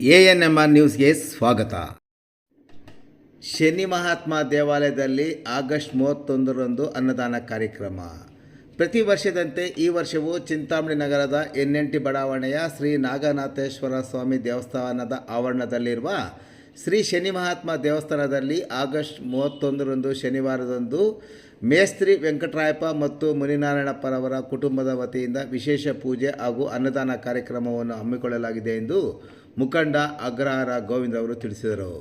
A N M R ನ್ಯೂಸ್ಗೆ ಸ್ವಾಗತ. ಶನಿ ಮಹಾತ್ಮ ದೇವಾಲಯದಲ್ಲಿ ಆಗಸ್ಟ್ ಮೂವತ್ತೊಂದರಂದು ಅನ್ನದಾನ ಕಾರ್ಯಕ್ರಮ. ಪ್ರತಿ ವರ್ಷದಂತೆ ಈ ವರ್ಷವೂ ಚಿಂತಾಮಣಿ ನಗರದ ಎನ್ ಎನ್ ಟಿ ಬಡಾವಣೆಯ ಶ್ರೀ ನಾಗನಾಥೇಶ್ವರ ಸ್ವಾಮಿ ದೇವಸ್ಥಾನದ ಆವರಣದಲ್ಲಿರುವ ಶ್ರೀ ಶನಿ ಮಹಾತ್ಮ ದೇವಸ್ಥಾನದಲ್ಲಿ ಆಗಸ್ಟ್ ಮೂವತ್ತೊಂದರಂದು ಶನಿವಾರದಂದು ಮೇಸ್ತ್ರಿ ವೆಂಕಟರಾಯಪ್ಪ ಮತ್ತು ಮುನಿನಾರಾಯಣಪ್ಪರವರ ಕುಟುಂಬದ ವತಿಯಿಂದ ವಿಶೇಷ ಪೂಜೆ ಹಾಗೂ ಅನ್ನದಾನ ಕಾರ್ಯಕ್ರಮವನ್ನು ಹಮ್ಮಿಕೊಳ್ಳಲಾಗಿದೆ ಎಂದು ಮುಖಂಡ ಅಗ್ರಹಾರ ಗೋವಿಂದ ಅವರು ತಿಳಿಸಿದರು.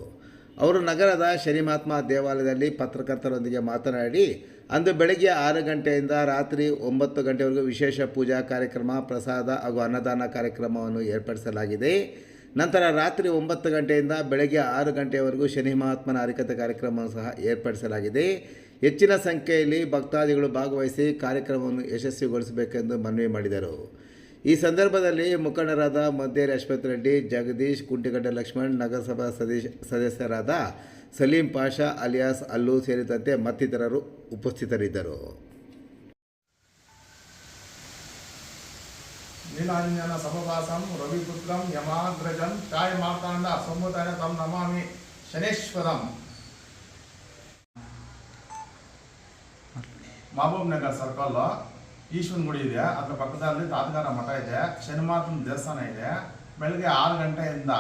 ಅವರು ನಗರದ ಶನಿ ಮಹಾತ್ಮ ದೇವಾಲಯದಲ್ಲಿ ಪತ್ರಕರ್ತರೊಂದಿಗೆ ಮಾತನಾಡಿ, ಅಂದು ಬೆಳಗ್ಗೆ ಆರು ಗಂಟೆಯಿಂದ ರಾತ್ರಿ ಒಂಬತ್ತು ಗಂಟೆವರೆಗೂ ವಿಶೇಷ ಪೂಜಾ ಕಾರ್ಯಕ್ರಮ, ಪ್ರಸಾದ ಹಾಗೂ ಅನ್ನದಾನ ಕಾರ್ಯಕ್ರಮವನ್ನು ಏರ್ಪಡಿಸಲಾಗಿದೆ. ನಂತರ ರಾತ್ರಿ ಒಂಬತ್ತು ಗಂಟೆಯಿಂದ ಬೆಳಗ್ಗೆ ಆರು ಗಂಟೆಯವರೆಗೂ ಶನಿ ಮಹಾತ್ಮನ ಹರಿಕತೆ ಕಾರ್ಯಕ್ರಮವನ್ನು ಸಹ ಏರ್ಪಡಿಸಲಾಗಿದೆ. ಹೆಚ್ಚಿನ ಸಂಖ್ಯೆಯಲ್ಲಿ ಭಕ್ತಾದಿಗಳು ಭಾಗವಹಿಸಿ ಕಾರ್ಯಕ್ರಮವನ್ನು ಯಶಸ್ವಿಗೊಳಿಸಬೇಕೆಂದು ಮನವಿ ಮಾಡಿದರು. ಈ ಸಂದರ್ಭದಲ್ಲಿ ಮುಖಂಡರಾದ ಮದ್ದೇರಿ ಅಶ್ವಥ್ ರೆಡ್ಡಿ ಜಗದೀಶ್ ಕುಂಟಿಗಡ್ಡ ಲಕ್ಷ್ಮಣ್, ನಗರಸಭಾ ಸದಸ್ಯ ಸದಸ್ಯರಾದ ಸಲೀಂ ಪಾಷಾ ಅಲಿಯಾಸ್ ಅಲ್ಲು ಸೇರಿದಂತೆ ಮತ್ತಿತರರು ಉಪಸ್ಥಿತರಿದ್ದರು. ನೀಲಾಂಜನ ಸಮವಾಸಂ ರವಿಪುತ್ರಂ ಯಮಾಗ್ರಜಂ ಚಾಯ ಮಾರ್ತಾಂಡ ಸಮುದಾಯ ತಂ ನಮಾಮಿ ಶನೇಶ್ವರಂ. ಮಹಬೂಬ್ ನಗರ್ ಸರ್ಕಲ್ ಈಶ್ವರನ ಗುಡಿ ಇದೆ, ಅದರ ಪಕ್ಕದಲ್ಲಿ ತಾತಗಾರ ಮಠ ಇದೆ ಶನಿಮಾತನ ದೇವಸ್ಥಾನ ಇದೆ. ಬೆಳಗ್ಗೆ ಆರು ಗಂಟೆಯಿಂದ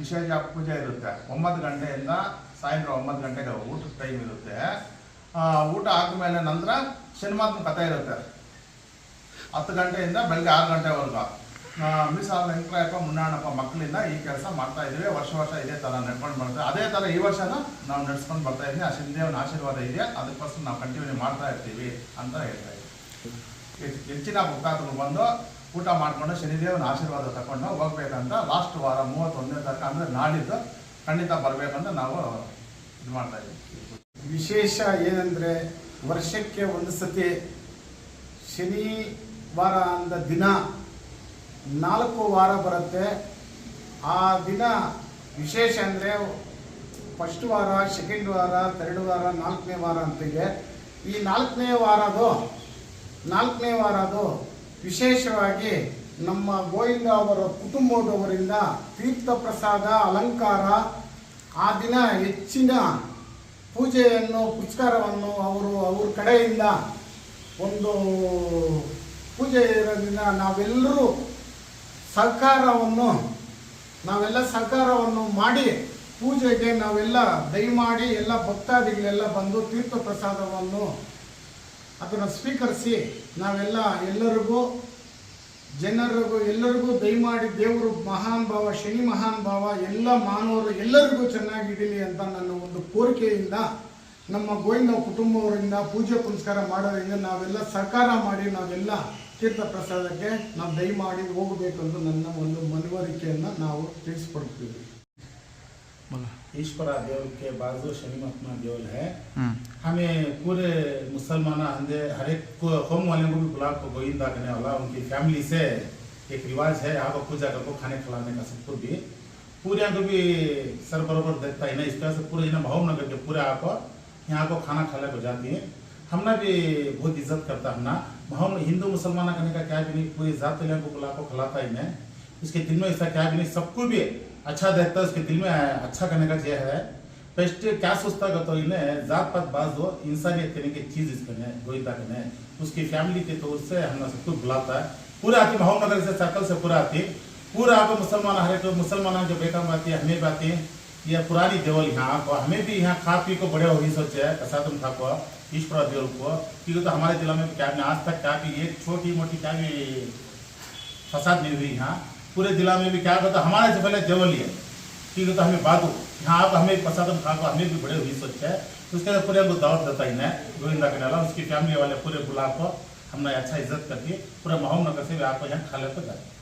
ವಿಶೇಷ ಪೂಜೆ ಇರುತ್ತೆ. ಒಂಬತ್ತು ಗಂಟೆಯಿಂದ ಸಾಯಂಕಾಲ ಒಂಬತ್ತು ಗಂಟೆಗೆ ಊಟದ ಟೈಮ್ ಇರುತ್ತೆ. ಊಟ ಆದಮೇಲೆ ನಂತರ ಶನಿಮಾತನ ಕಥೆ ಇರುತ್ತೆ. ಹತ್ತು ಗಂಟೆಯಿಂದ ಬೆಳಗ್ಗೆ ಆರು ಗಂಟೆವರೆಗೂ. ಮೀಸಾಲ ವೆಂಕಟರಾಯಪ್ಪ ಮುನ್ನಾಣಪ್ಪ ಮಕ್ಕಳಿಂದ ಈ ಕೆಲಸ ಮಾಡ್ತಾ ಇದ್ದೀವಿ. ವರ್ಷ ವರ್ಷ ಇದೇ ಥರ ನಡ್ಕೊಂಡು ಬರ್ತೀವಿ ಅದೇ ಥರ ಈ ವರ್ಷನ ನಾವು ನಡ್ಸ್ಕೊಂಡು ಬರ್ತಾ ಇದ್ದೀವಿ. ಆ ಶನಿದೇವನ ಆಶೀರ್ವಾದ ಇದೆ. ಅದಕ್ಕೋಸ್ಕರ ನಾವು ಕಂಟಿನ್ಯೂ ಮಾಡ್ತಾ ಇರ್ತೀವಿ ಅಂತ ಹೇಳ್ತಾ ಇದ್ದೀವಿ ಹೆಚ್ಚಿನ ಮುಖಾಂತರ ಬಂದು ಊಟ ಮಾಡಿಕೊಂಡು ಶನಿದೇವನ ಆಶೀರ್ವಾದ ತಗೊಂಡು ಹೋಗ್ಬೇಕಂತ ಲಾಸ್ಟ್ ವಾರ ಮೂವತ್ತೊಂದನೇ ತನಕ ಅಂದರೆ ನಾಡಿದ್ದು ಖಂಡಿತ ಬರಬೇಕಂತ ನಾವು ಇದು ಮಾಡ್ತಾ ಇದ್ದೀವಿ. ವಿಶೇಷ ಏನಂದರೆ ವರ್ಷಕ್ಕೆ ಒಂದು ಸತಿ ಶನಿವಾರ ಅಂದ ದಿನ ನಾಲ್ಕು ವಾರ ಬರುತ್ತೆ. ಆ ದಿನ ವಿಶೇಷ ಅಂದರೆ ಫಸ್ಟ್ ವಾರ ಸೆಕೆಂಡ್ ವಾರ ಥರ್ಡ್ ವಾರ, ನಾಲ್ಕನೇ ವಾರ ಅಂತಿದೆ ಈ ನಾಲ್ಕನೇ ವಾರದು ನಾಲ್ಕನೇ ವಾರ ಅದು ವಿಶೇಷವಾಗಿ ನಮ್ಮ ಗೋವಿಂದ ಅವರ ಕುಟುಂಬದವರಿಂದ ತೀರ್ಥ ಪ್ರಸಾದ, ಅಲಂಕಾರ, ಆ ದಿನ ಹೆಚ್ಚಿನ ಪೂಜೆಯನ್ನು, ಪುಷ್ಕಾರವನ್ನು ಅವರು ಅವ್ರ ಕಡೆಯಿಂದ ಒಂದು ಪೂಜೆ ಇರೋದ್ರಿಂದ ನಾವೆಲ್ಲರೂ ಸಹಕಾರವನ್ನು, ನಾವೆಲ್ಲ ಸಹಕಾರವನ್ನು ಮಾಡಿ ಪೂಜೆಗೆ ನಾವೆಲ್ಲ ದಯಮಾಡಿ ಎಲ್ಲ ಭಕ್ತಾದಿಗಳೆಲ್ಲ ಬಂದು ತೀರ್ಥ ಪ್ರಸಾದವನ್ನು ಅದನ್ನು ಸ್ವೀಕರಿಸಿ ನಾವೆಲ್ಲ ಎಲ್ಲರಿಗೂ ಜನರಿಗೂ ಎಲ್ಲರಿಗೂ ದಯಮಾಡಿ ದೇವರು ಮಹಾನ್ ಭಾವ ಶನಿ ಮಹಾನ್ ಭಾವ ಎಲ್ಲ ಮಾನವರು ಎಲ್ಲರಿಗೂ ಚೆನ್ನಾಗಿಡಲಿ ಅಂತ ನನ್ನ ಒಂದು ಕೋರಿಕೆಯಿಂದ ನಮ್ಮ ಗೋವಿಂದ ಕುಟುಂಬವರಿಂದ ಪೂಜೆ ಪುನಸ್ಕಾರ ಮಾಡೋದ್ರಿಂದ ನಾವೆಲ್ಲ ಸರ್ಕಾರ ಮಾಡಿ ನಾವೆಲ್ಲ ತೀರ್ಥ ಪ್ರಸಾದಕ್ಕೆ ನಾವು ದಯಮಾಡಿ ಹೋಗಬೇಕು ಅಂತ ನನ್ನ ಒಂದು ಮನವರಿಕೆಯನ್ನು ನಾವು ತಿಳಿಸ್ಕೊಡ್ತೀವಿ. ಈಶ್ವರ ದೇವರಿಗೆ ಬಾಜು ಶನಿ ಮಹಾತ್ಮ ದೇವಲ್ हमें पूरे मुसलमान अंदे हर एक को, होम वाले को भी बुला को गोविंदा करने वाला, उनकी फैमिली से एक रिवाज है, यहाँ पर पूजा करके खाने खिलाने का सबको भी। पूरे यहाँ को भी सर बरोबर देखता है ना, इस तरह से पूरे ना भाव नगर के पूरे आप यहाँ को खाना खाने को जाती है। हमने भी बहुत इज़्ज़त करता है ना हम हिंदू मुसलमान करने का क्या भी नहीं, पूरी जात वाले को बुला को खिलाता ही नहीं उसके दिल में ऐसा क्या भी नहीं, सबको भी अच्छा देखता है, उसके दिल में अच्छा करने का चाहिए है। फ़र्स्ट क्या सोचता है तो इन्हें जात पात बाज दो इंसानियत करने की चीज़ इसके गोविंदा करने। उसकी फैमिली के तौर से हम सबको बुलाता है। पूरा आती मोहम्मद से सर्कल से पूरा आती। पूरा आपको मुसलमान हर एक मुसलमान जो बेकम आती है हमें भी आती है। ये पुरानी देवल यहाँ को, हमें भी यहाँ खा पी को बड़े हो ही सोचे है खा को ईश्वर देवल को। क्योंकि तो हमारे जिला में क्या आज तक क्या भी, एक छोटी मोटी क्या भी फसाद नहीं हुई यहाँ। पूरे जिला में भी क्या कहता हमारे से पहले देवल ही है। ठीक है तो हमें बात हो। यहाँ आप, हमें प्रसादम खा को, हमें भी बड़े हुई सोचते हैं। उसके बाद पूरे हमको दावत देता ही ना, गोविंदा के डाला। उसकी फैमिली वाले पूरे बुला को हमने अच्छा इज़्ज़त करके पूरा मोहम्मद नगर से भी आपको यहाँ खा लेते जाते